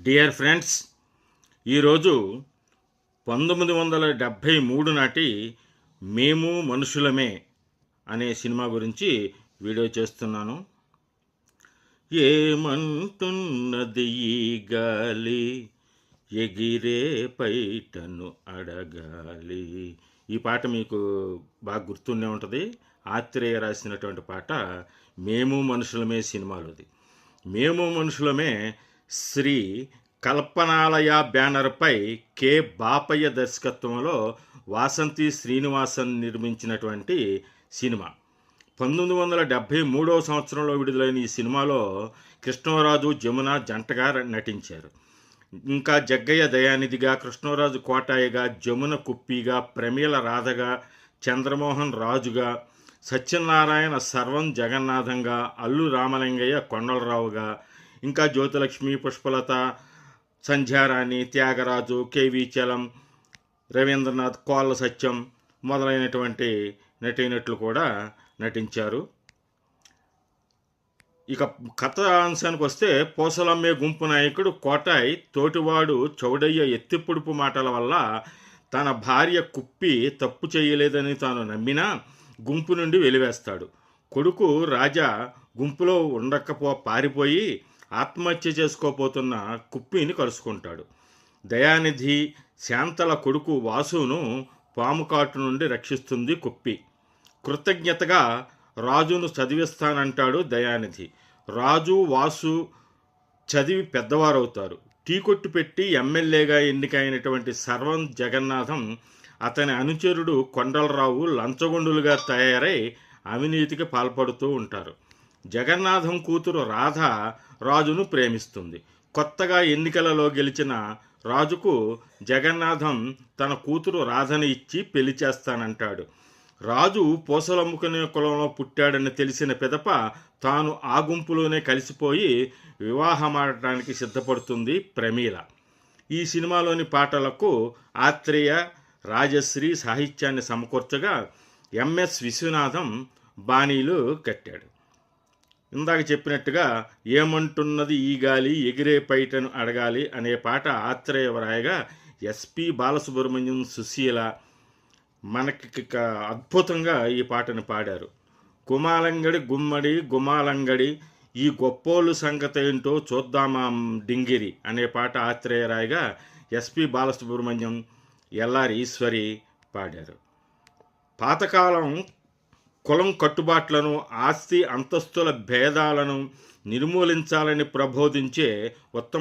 Dear friends ఈరోజు పంతొమ్మిది వందల డెబ్భై మూడు నాటి మేము మనుషులమే అనే సినిమా గురించి వీడియో చేస్తున్నాను. ఏమంటున్నది ఈ గాలి? ఎగిరే పైటను అడగాలి. ఈ పాట మీకు బాగా గుర్తుండే ఉంటుంది. ఆత్రేయ రాసినటువంటి పాట మేము మనుషులమే సినిమాలోది. మేము మనుషులమే శ్రీ కల్పనాలయ బ్యానర్పై కె. బాపయ్య దర్శకత్వంలో వాసంతి శ్రీనివాసన్ నిర్మించినటువంటి సినిమా. పంతొమ్మిది వందల డెబ్భై మూడవ సంవత్సరంలో విడుదలైన ఈ సినిమాలో కృష్ణరాజు జమున జంటగా నటించారు. ఇంకా జగ్గయ్య దయానిధిగా కృష్ణరాజు కోటాయిగా జమున కుప్పిగా ప్రమీల రాధగా చంద్రమోహన్ రాజుగా సత్యనారాయణ సర్వం జగన్నాథంగా అల్లు రామలింగయ్య కొండలరావుగా ఇంకా జ్యోతిలక్ష్మి పుష్పలత సంధ్యారాణి త్యాగరాజు కేవి చలం రవీంద్రనాథ్ కోళ్ళ సత్యం మొదలైనటువంటి నటీనటులు కూడా నటించారు. ఇక కథ అంశానికి వస్తే పోసలమ్మే గుంపు నాయకుడు కోటాయ్ తోటివాడు చౌడయ్య ఎత్తిపొడుపు మాటల వల్ల తన భార్య కుప్పి తప్పు చేయలేదని తాను నమ్మినా గుంపు నుండి వెలివేస్తాడు. కొడుకు రాజా గుంపులో ఉండకపో పారిపోయి ఆత్మహత్య చేసుకోపోతున్న కుప్పిని కలుసుకుంటాడు దయానిధి శాంతల కొడుకు వాసును పాము కాటు నుండి రక్షిస్తుంది కుప్పి. కృతజ్ఞతగా రాజును చదివిస్తానంటాడు దయానిధి. రాజు వాసు చదివి పెద్దవారవుతారు. టీ కొట్టు పెట్టి ఎమ్మెల్యేగా ఎన్నికైనటువంటి సర్వం జగన్నాథం అతని అనుచరుడు కొండలరావు లంచగొండులుగా తయారై అవినీతికి పాల్పడుతూ ఉంటారు. జగన్నాథం కూతురు రాధ రాజును ప్రేమిస్తుంది. కొత్తగా ఎన్నికలలో గెలిచిన రాజుకు జగన్నాథం తన కూతురు రాధని ఇచ్చి పెళ్ళి చేస్తానంటాడు. రాజు పూసలమ్ముకునే కులంలో పుట్టాడని తెలిసిన పిదప తాను ఆ గుంపులోనే కలిసిపోయి వివాహమాడటానికి సిద్ధపడుతుంది ప్రమీల. ఈ సినిమాలోని పాటలకు ఆత్రేయ రాజశ్రీ సాహిత్యాన్ని సమకూర్చగా ఎంఎస్ విశ్వనాథం బాణీలు కట్టాడు. ఇందాక చెప్పినట్టుగా ఏమంటున్నది ఈ గాలి ఎగిరే పైటను అడగాలి అనే పాట ఆత్రేయవరాయగా ఎస్పి బాలసుబ్రహ్మణ్యం సుశీల మనకి అద్భుతంగా ఈ పాటను పాడారు. కుమాలంగడి గుమ్మడి గుమాలంగడి ఈ గొప్పోళ్ళు సంగతి ఏంటో చూద్దామా డింగిరి అనే పాట ఆత్రేయరాయగా S P Balasubrahmanyam L R Eswari పాడారు. పాతకాలం కులం కట్టుబాట్లను ఆస్తి అంతస్తుల భేదాలను నిర్మూలించాలని ప్రబోధించే ఉత్తమ